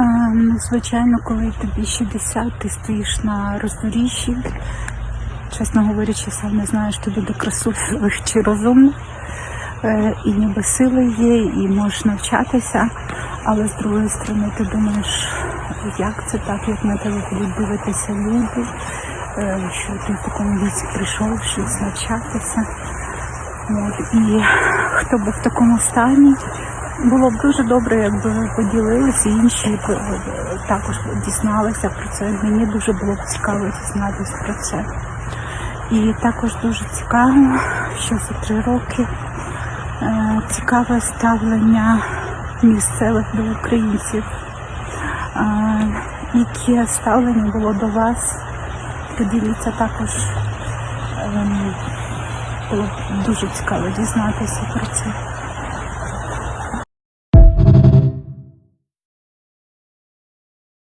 Ну, звичайно, коли тобі 60, ти стоїш на роздоріжжі. Чесно говорячи, сам не знаєш, ти буде красивих чи розумних. Е, І ніби сили є, і можеш навчатися, але з другої сторони ти думаєш, як це так, як на тебе будуть дивитися люди, е, що ти в такому віці прийшов щось навчатися. От, і хто був в такому стані, було б дуже добре, якби ви поділилися, інші е, також дізналися про це. Мені дуже було б цікаво дізнатися про це. І також дуже цікаво, що за три роки е, цікаве ставлення місцевих до українців. Е, яке ставлення було до вас? Поділіться також. Було дуже цікаво дізнатися про це.